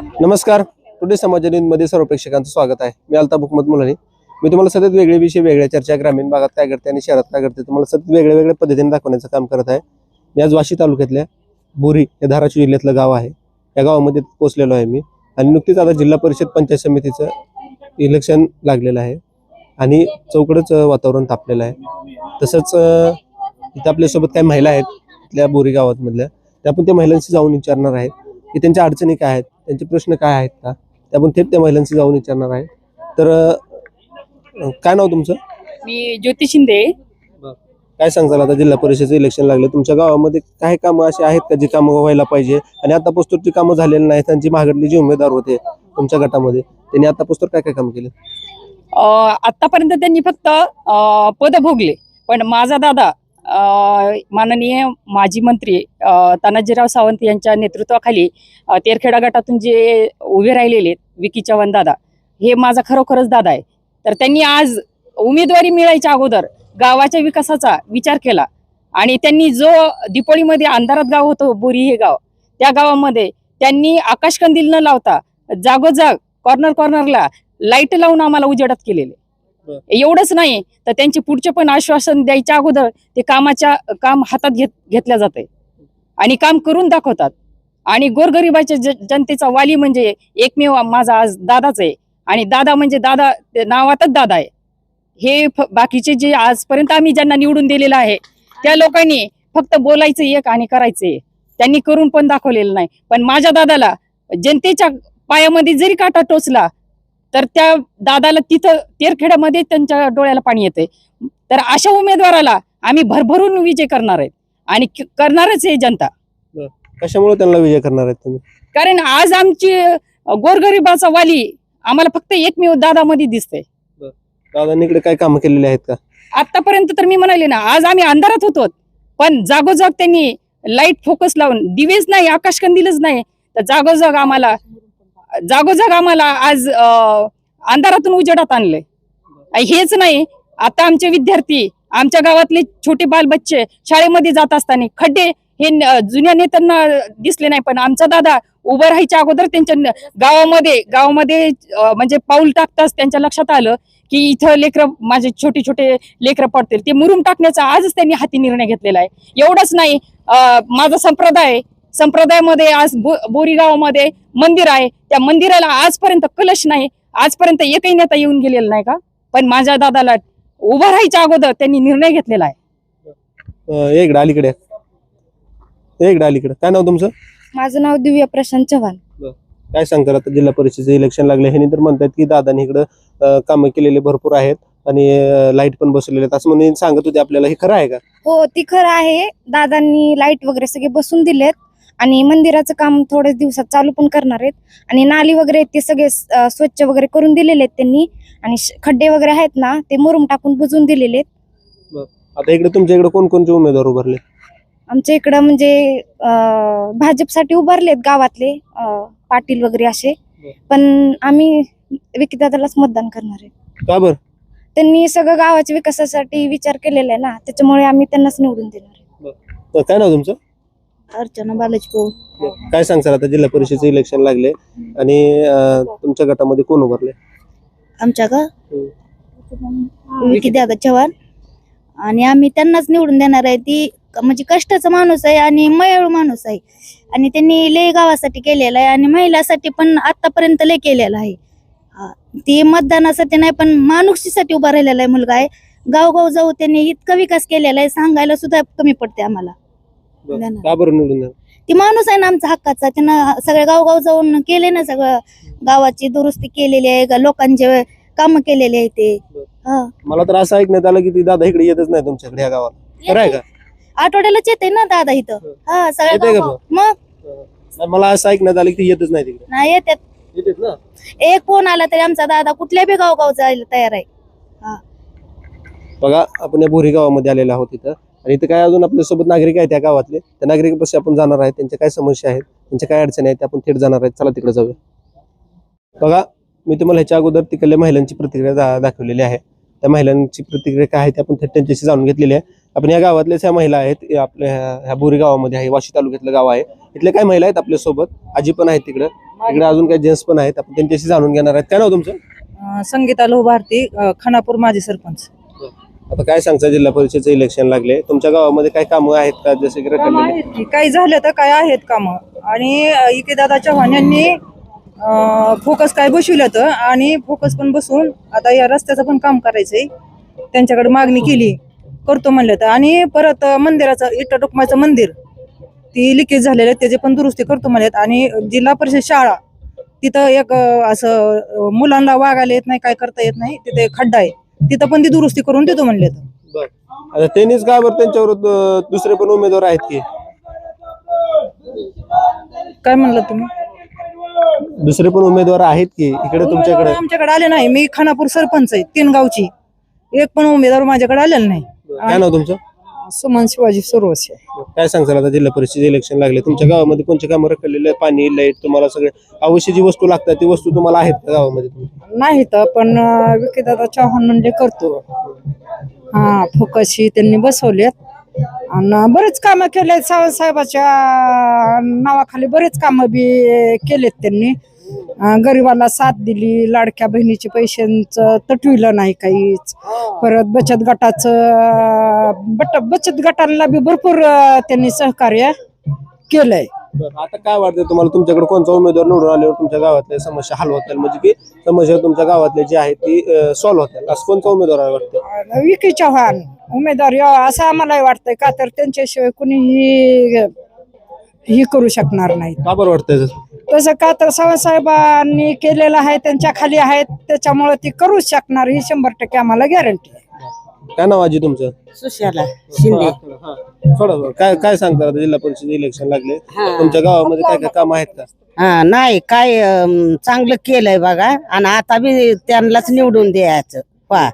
नमस्कार. टुडे समाजमध्ये सर्व प्रेक्षकांचं स्वागत आहे. मी अल्ताफ हुकमत मुलानी मी तुम्हाला सतत वेगळे विषय वेगळ्या चर्चा ग्रामीण भागात काय करते आणि शहरात काय करते तुम्हाला सतत वेगळ्या वेगळ्या पद्धतीने दाखवण्याचं काम करत आहे. मी आज वाशी तालुक्यातल्या बोरी या धाराशिव जिल्ह्यातलं गाव आहे. या गावामध्ये पोहोचलेलो आहे मी. आणि नुकतीच आता जिल्हा परिषद पंचायत समितीचं इलेक्शन लागलेलं आहे. आणि चौकडंच वातावरण तापलेलं आहे. तसंच इथं आपल्यासोबत काही महिला आहेत इथल्या बोरी गावातमधल्या त्या पण त्या महिलांशी जाऊन विचारणार आहेत की त्यांच्या अडचणी काय आहेत त्यांचे प्रश्न काय आहेत का? ते आपण थेट त्या महिलांशी जाऊन विचारणार आहे. तर अं, काय नाव तुमचं? मी ज्योती शिंदे. काय सांगताल आता? जिल्हा परिषदेचं इलेक्शन लागलं. तुमच्या गावामध्ये काय कामं अशी आहेत का? जी कामं व्हायला पाहिजे? आणि आता पोस्टरची कामं झालेली नाहीत त्यांची महागडली जे उमेदवार होते तुमच्या गटामध्ये त्यांनी आता पोस्टर काय काय काम केले आतापर्यंत त्यांनी फक्त अं, पद भोगले. पण माझा दादा माननीय माजी मंत्री अं, तानाजीराव सावंत यांच्या नेतृत्वाखाली तेरखेडा गटातून जे उभे राहिलेले विकी चव्हाण दादा हे माझा खरोखरच दादा आहे. तर त्यांनी आज उमेदवारी मिळायच्या अगोदर गावाच्या विकासाचा विचार केला आणि त्यांनी जो दिपोळीमध्ये अंधारात गाव होतं बोरी हे गाव त्या गावामध्ये त्यांनी आकाशकंदील न लावता जागोजाग कॉर्नर कॉर्नरला लाइट लावून आम्हाला उजेडात केलेले. एवढंच नाही तर त्यांचे पुढचे पण आश्वासन द्यायच्या अगोदर ते कामाच्या काम हातात घेत घेतल्या जाते आणि काम करून दाखवतात. आणि गोरगरिबाच्या जनतेचा वाली म्हणजे एकमेव माझा आज दादाच आहे. आणि दादा म्हणजे दादा नावातच दादा आहे. हे बाकीचे जे आजपर्यंत आम्ही ज्यांना निवडून दिलेलं आहे त्या लोकांनी फक्त बोलायचं एक आणि करायचं त्यांनी करून पण दाखवलेलं नाही. पण माझ्या दादाला जनतेच्या पायामध्ये जरी काटा टोचला तर त्या दादाला तिथं तेरखेड्यामध्ये त्यांच्या डोळ्याला पाणी येते तर अशा उमेदवाराला आम्ही भरभरून विजय करणार आहेत. आणि करणारच आहे जनता. कशामुळे त्यांना विजय करणार आहेत तुम्ही? कारण आज आमची गोरगरिबाचा वाली आम्हाला फक्त एकमेव दादामध्ये दिसतंय. दादांनी इकडे काय कामं केलेली आहेत का? आतापर्यंत तर मी म्हणाले ना आज आम्ही अंधारात होतो. पण जागोजाग त्यांनी लाइट फोकस लावून दिवेच नाही आकाशकंदीलच नाही. तर जागोजाग आम्हाला जागोजाग आम्हाला आज अंधारातून उजेडात आणलंय हेच नाही आता आमचे विद्यार्थी आमच्या गावातले छोटे बाल बच्चे शाळेमध्ये जात असताना खड्डे हे जुन्या नेत्यांना दिसले नाही पण आमचा दादा उभं राहायच्या अगोदर त्यांच्या गावामध्ये गावामध्ये म्हणजे पाऊल टाकताच त्यांच्या लक्षात आलं की इथं लेकरं माझे छोटे छोटे लेकरं पडतील. ते मुरुम टाकण्याचा आजच त्यांनी हाती निर्णय घेतलेला आहे. एवढंच नाही माझा संप्रदाय संप्रदायामध्ये आज बो बोरी गावामध्ये मंदिर आहे. त्या मंदिराला आजपर्यंत कलश नाही. आजपर्यंत एकही नेता येऊन गेलेला नाही का? पण माझ्या दादाला उभं राहायच्या अगोदर त्यांनी निर्णय घेतलेला आहे. अलीकडे. ये इकडे अलीकडे. काय नाव तुमचं? माझं नाव दिव्या प्रशांत चव्हाण. काय सांगताल आता जिल्हा परिषदेचं इलेक्शन लागले ह्यांनी तर म्हणतात की दादांनी इकडं कामं केलेले भरपूर आहेत आणि लाइट पण बसवलेले आहेत. असं म्हणून सांगत होते आपल्याला. हे खरं आहे का? हो ती खरं आहे. दादांनी लाइट वगैरे सगळे बसून दिलेत. आणि मंदिराचं काम थोड्याच दिवसात चालू पण करणार आहेत. आणि नाली वगैरे ते सगळे स्वच्छ वगैरे करून दिलेले आहेत त्यांनी. आणि खड्डे वगैरे आहेत ना ते मुरुम टाकून बुजून दिलेले आहेत. आता इकडे तुमच्या इकडे कोण कोणते उमेदवार उभारले? आमच्या इकडं म्हणजे भाजपसाठी उभारलेत गावातले अं, पाटील वगैरे असे. पण आम्ही विकीदादालाच मतदान करणार आहे. का बरं? त्यांनी सगळं गावाच्या विकासासाठी विचार केलेला आहे ना त्याच्यामुळे आम्ही त्यांनाच निवडून देणार आहे. तर काय नाव तुमचं? अर्चना बालाजपो काय सांगताल आता जिल्हा परिषदेचे इलेक्शन लागले आणि अं, तुमच्या गटामध्ये कोण उभारले आमच्या का. विकी दादा चव्हाण. आणि आम्ही त्यांनाच निवडून देणार आहे. ती क- म्हणजे कष्टाचा माणूस आहे आणि मयाळू माणूस आहे. आणि त्यांनी लय गावासाठी केलेलं आहे आणि महिलासाठी पण आतापर्यंत लय केलेलं आहे. हा. ती मतदानासाठी नाही पण माणुसकीसाठी उभा राहिलेला आहे मुलगा आहे. गावगाव जाऊ त्यांनी इतका विकास केलेला आहे. सांगायला सुद्धा कमी पडते आम्हाला. का बरं निवडून ती माणूस आहे ना आमचा हक्काचा. त्यानं सगळ्या गावगाव जाऊन केले ना सगळं. गावाची दुरुस्ती केलेली आहे गा- लोकांचे काम केलेले आहे ते. हा. मला तर असं ऐकण्यात आलं की ती दादा इकडे येतच नाही तुमच्याकडे या गावात खरं आहे का? आठवड्यालाच येते ना दादा इथं. हा सगळ्या येते का गावगाव- मग? नाही, मला असं ऐकण्यात आलं की ती येतच नाही तिकडे. नाही येतात येतेच ना? एक फोन आला तरी आमचा दादा कुठल्या बी गावगाव जायला तयार आहे. बघा आपण या बोरी गावामध्ये आलेलो आहोत इथं. आणि इथं काय अजून आपल्यासोबत नागरिक आहेत त्या गावातले त्या नागरिकापाशी आपण जाणार आहेत त्यांच्या काय समस्या आहेत त्यांच्या काय अडचणी आहेत त्या आपण थेट जाणार आहेत. चला तिकडे जाऊया. बघा मी तुम्हाला ह्याच्या अगोदर तिकडल्या महिलांची प्रतिक्रिया दा- दाखवलेली आहे. त्या महिलांची प्रतिक्रिया काय आहे ते आपण थेट त्यांच्याशी जाणून घेतलेली आहे. आपण या गावातल्याच ह्या महिला आहेत आपल्या ह्या- बोरी गावामध्ये आहे वाशी तालुक्यातलं गाव आहे. इथले काय महिला आहेत आपल्यासोबत आजी पण आहेत तिकडं. तिकडे अजून काही जेंट्स पण आहेत आपण त्यांच्याशी जाणून घेणार आहेत. काय नाव तुमचं? संगीता लोह भारती खानापूर माजी सरपंच. आता काय सांगता जिल्हा परिषदचं इलेक्शन लागले? तुमच्या गावामध्ये काय कामं आहेत का? जसे की कामं रखडलेले? आहेत की. काही झालं तर काय आहेत कामं. आणि इके दादा चव्हाण यांनी फोकस काय बसविलं तर आणि फोकस पण बसून आता या रस्त्याचं पण काम करायचंय. त्यांच्याकडे मागणी केली. करतो म्हणलं तर. आणि परत मंदिराचं इट्टा टोकमाचं मंदिर ती लिकेज झालेलं आहे. त्याची पण दुरुस्ती करतो म्हणलेत. आणि जिल्हा परिषद शाळा तिथं एक अं, असं अं, मुलांना वागायला येत नाही काय करता येत नाही तिथे खड्डा आहे. तिथं पण ती दुरुस्ती करून देतो म्हणले तर. बरं. आता त्यांनीच का बरं त्यांच्यावर दुसरे पण उमेदवार आहेत की? काय म्हणलं तुम्ही? दुसरे पण उमेदवार आहेत की इकडे तुमच्याकडे? उमेदवार आमच्याकडे आले नाही. मी खानापूर सरपंच आहे तीन गावची. एक पण उमेदवार माझ्याकडे आलेला नाही. काय नाव तुमचं? सुमन शिवाजी सुरवसे काय सांगताल आता जिल्हा परिषद इलेक्शन लागले? तुमच्या गावामध्ये कोणते कामं रखडलेले पाणी लाइट तुम्हाला सगळे आवश्यक जी वस्तू लागतात ती वस्तू तुम्हाला आहेत का गावामध्ये तुमच्या? नाही तर पण विकीदादा चव्हाण म्हणजे करतो. हा फोकशी त्यांनी बसवलेत. आणि बरेच कामं केले साहेबाच्या नावाखाली बरेच कामं बी केलेत त्यांनी. अं, गरिबाला साथ दिली लाडक्या बहिणीचे पैशांचं तटविलं नाही काहीच. परत बचत गटाचं बट बचत गटाला बी भरपूर त्यांनी सहकार्य केलंय. आता काय वाटतं तुम्हाला? तुमच्याकडे कोणता उमेदवार निवडून आल्यावर तुमच्या गावातल्या समस्या हल होतील? म्हणजे की समस्या तुमच्या गावातल्या जी आहे ती सॉल्व्ह होतील? असं कोणता उमेदवार वाटतं विकी चव्हाण उमेदवार असं आम्हाला वाटतंय का? तर त्यांच्याशिवाय कुणीही ही करू शकणार नाही. का बरं वाटतंय? तसं? का तर साहेबांनी केलेलं आहे त्यांच्या खाली आहेत त्याच्यामुळे ती करूच शकणार ही शंभर टक्के आम्हाला गॅरंटी आहे. काय नाव आजी तुमचं? सुशाला शिंदे. हा. काय काय सांगता आता जिल्हा परिषद इलेक्शन लागले? हा. तुमच्या गावामध्ये काय काय काम आहेत का? हा नाही काय चांगलं केलंय बघा. आणि आता बी त्यांनाच निवडून द्यायचं. पा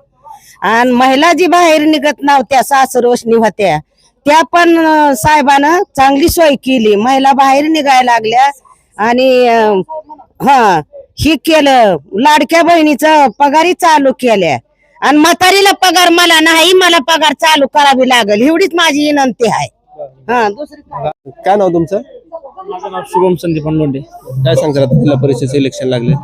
आणि महिला जी बाहेर निघत नव्हत्या सासर वशनी होत्या त्या पण अं, साहेबानं चांगली सोय केली. महिला बाहेर निघायला लागल्या. आणि हा ही केलं. लाडक्या बहिणीचं पगारी चालू केल्या. आणि म्हातारीला पगार मला नाही मला पगार चालू करावी लागेल. एवढीच माझी विनंती आहे. हा दुसरी काय? काय नाव तुमचं? माझं नाव शुभम संदीप लोंढे काय सांगता आता जिल्हा परिषदचं इलेक्शन लागले?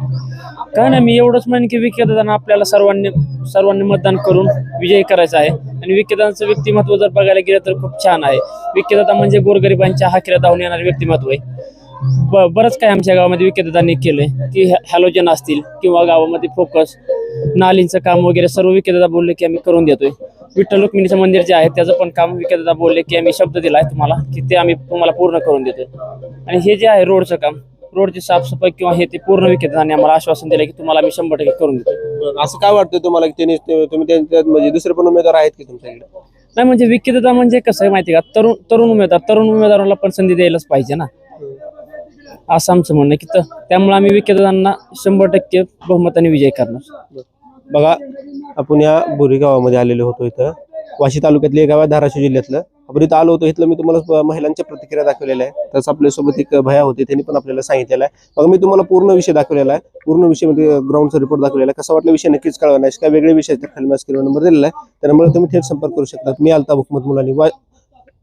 काय नाही मी एवढंच म्हणेन की विकेदादांना आपल्याला सर्वांनी सर्वांनी मतदान करून विजयी करायचा आहे. आणि विकेदादांचं व्यक्तिमत्व जर बघायला गेलं तर खूप छान आहे. विकेदादा म्हणजे गोरगरिबांच्या हाकिरा धावून येणारे व्यक्तिमत्व आहे. ब बरंच काय आमच्या गावामध्ये विकेदादांनी केलंय की हॅ- हॅलोजन असतील किंवा गावामध्ये फोकस नालींचं काम वगैरे सर्व विकेदादा बोलले की आम्ही करून देतोय. विठ्ठल रुक्मिणीचं मंदिर जे आहे त्याचं पण काम विकेदादा बोलले की आम्ही शब्द दिलाय तुम्हाला की ते आम्ही तुम्हाला पूर्ण करून देतोय. आणि हे जे आहे रोडचं काम रोडची साफसफाई किंवा हे ते पूर्ण विकेदादांनी आम्हाला आश्वासन दिलं की तुम्हाला आम्ही शंभर टक्के करून देतो असं काय वाटतं तुम्हाला की त्यांनी तुम्ही त्यांच्यात म्हणजे दुसरे पण उमेदवार आहेत की तुमच्याकडे नाही म्हणजे विकेदादा म्हणजे कसं आहे माहिती आहे का? तरुण तरुण उमेदवार तरुण उमेदवाराला पण संधी द्यायलाच पाहिजे ना. असं आमचं म्हणणं आहे की तर त्यामुळे आम्ही विकेदादांना शंभर टक्के बहुमताने विजय करणार. बघा आपण या बोरी गावामध्ये आलेलो होतो इथं. वाशी तालुक्यातले एक गाव आहे धाराशिव जिल्ह्यातलं. आपण इथं आलो होतो इथलं मी तुम्हाला महिलांच्या प्रतिक्रिया दाखवलेल्या आहे. तसं आपल्यासोबत एक भया होते त्यांनी पण आपल्याला सांगितलेलं आहे. बघा मी तुम्हाला पूर्ण विषय दाखवलेला आहे. पूर्ण विषय म्हणजे ग्राउंडचा रिपोर्ट दाखवलेला आहे. कसा वाटला विषय नक्कीच कळवा नाही. काय वेगळे विषय खाली तर खाली नंबर दिलेला आहे. त्यामुळे तुम्ही थेट संपर्क करू शकता मी आलता हुकमत मुलांनी. वा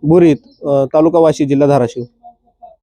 बोरीत तालुका वाशी जिल्हा धाराशिव.